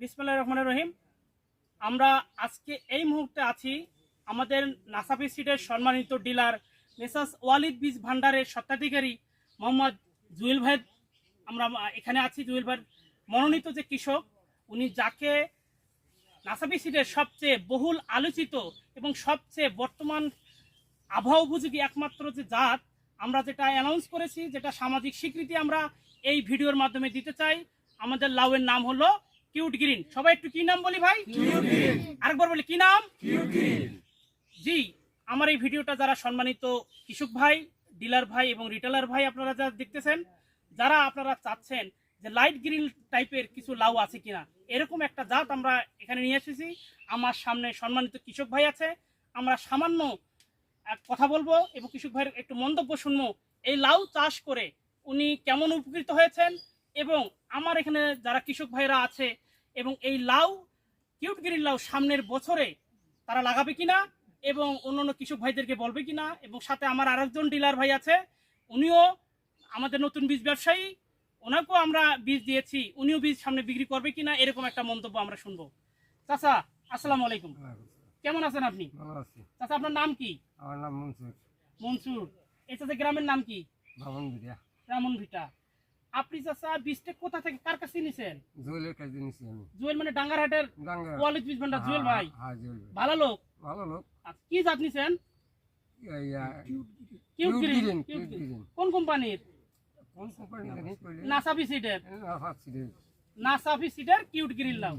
বিসমুল্লাহ রহমান রহিম। আমরা আজকে এই মুহূর্তে আছি আমাদের নাসাফি সিটের সম্মানিত ডিলার মেসাস ওয়ালিদ বীজ ভান্ডারের স্বত্বাধিকারী মোহাম্মদ জুয়েল ভাই। আমরা এখানে আছি জুয়েল ভাই মনোনীত যে কৃষক উনি যাকে নাসাফি সিটের সবচেয়ে বহুল আলোচিত এবং সবচেয়ে বর্তমান আবহাওয়া উপযোগী একমাত্র যে জাত আমরা যেটা অ্যানাউন্স করেছি যেটা সামাজিক স্বীকৃতি আমরা এই ভিডিওর মাধ্যমে দিতে চাই। আমাদের লাউয়ের নাম হলো কিউট গ্রিন। সবাই একটু কি নাম বলি ভাই? আরেকবার বলি কি নাম? জি আমার এই ভিডিওটা যারা সম্মানিত কৃষক ভাই ডিলার ভাই এবং রিটেলার ভাই আপনারা যারা দেখতেছেন যারা আপনারা চাচ্ছেন যে লাইট গ্রিন টাইপের কিছু লাউ আছে কিনা এরকম একটা জাত আমরা এখানে নিয়ে এসেছি। আমার সামনে সম্মানিত কৃষক ভাই আছে। আমরা সামান্য এক কথা বলব এবং কৃষক ভাইয়ের একটু মন্তব্য শুনব। এই লাউ চাষ করে উনি কেমন উপকৃত হয়েছেন? এবং আমার এখানে যারা কৃষক ভাইরা আছে এবং এই লাউ কিউট গ্রিন লাউ সামনের বছরে তারা লাগাবে কিনা এবং অন্যান্য কৃষক ভাইদেরকে বলবে কিনা এবং সাথে আমার আরেকজন ডিলার ভাই আছে উনিও আমাদের নতুন বীজ ব্যবসায়ী ওনাকেও আমরা বীজ দিয়েছি উনিও বীজ সামনে বিক্রি করবে কিনা এরকম একটা মন্তব্য আমরা শুনব। চাচা আসসালামু আলাইকুম। কেমন আছেন আপনি? চাচা আপনার নাম কি? আমার নাম মনসুর। মনসুর। এই চাচা গ্রামের নাম কি? ভবন বিরিয়া রামন ভিটা আপনি চাচা বীজটা কোথা থেকে কার কাছে নিছেন? জুয়েলের কাছে নিছি আমি। জুয়েল মানে ডাঙ্গারহাটের ডাঙ্গা কোয়ালিটি বীজ ভান্ডার জুয়েল ভাই। হ্যাঁ জুয়েল ভালো লোক? ভালো লোক। আচ্ছা, কি জাত নিছেন? Yeah, cute cute green. কোন কোম্পানির? কোন কোম্পানি জানি কইলে? নাসাফি সিডের। না ফাছি রে নাসাফি সিডের কিউট গ্রিন লাউ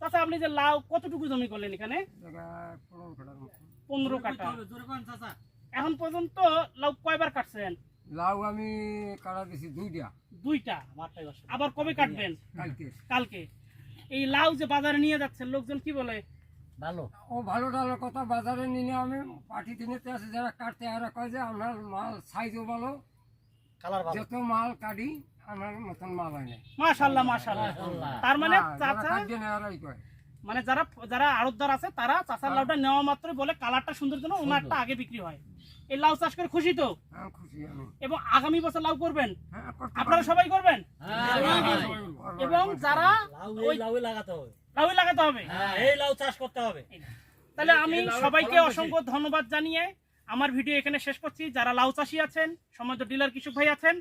চাচা আপনি যে লাউ কতটুকু জমি করলেন এখানে? জায়গা পনেরো কাটার মতো। পনেরো কাটা এখন পর্যন্ত লাউ কয়বার কাটছেন? লাউ আমি কাটা দিছি দুইটা। দুইটা আবার কবে কাটবেন? কালকে। কালকে। এই লাউ যে বাজারে নিয়ে যাচ্ছেন লোকজন কি বলে? ভালো। ও ভালো ভালো কথা বাজারে নিলে আমি পার্টি কিনেতে আছে যারা কাটতে আর কয় যে আমার মাল সাইজও ভালো যত মাল কাটি আমার মতন মাল হয় না। মাশাল্লাহ মাশাল্লাহ। তার মানে চাচা এরাই কয়। মানে যারা যারা আড়তদার আছে তারা চাষার লাউটা নেওয়া মাত্রই বলে কালারটা সুন্দর জন্য ওনারটা আগে বিক্রি হয়। এই লাউ চাষ করে খুশি তো? হ্যাঁ খুশি আমি। এবং আগামী বছর লাউ করবেন? হ্যাঁ আপনারা সবাই করবেন? এবং যারা ওই লাউ লাগাতে হবে। লাউই লাগাতে হবে? হ্যাঁ এই লাউ চাষ করতে হবে। তাহলে আমি সবাইকে অসংখ্য ধন্যবাদ জানিয়ে আমার ভিডিও এখানে শেষ করছি। যারা লাউ চাষি আছেন সমাজ ডিলার কৃষক ভাই আছেন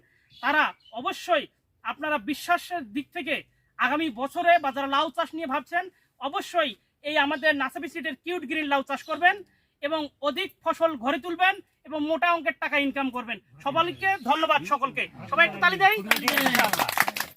তারা অবশ্যই আপনারা বিশ্বাসের দিক থেকে আগামী বছরে বা যারা লাউ চাষ নিয়ে ভাবছেন অবশ্যই এই আমাদের নাসাবি সিটের কিউট গ্রিন লাউ চাষ করবেন এবং অধিক ফসল ঘরে তুলবেন এবং মোটা অঙ্কের টাকা ইনকাম করবেন। সবাইকে ধন্যবাদ সকলকে। সবাই একটু তালি দেয়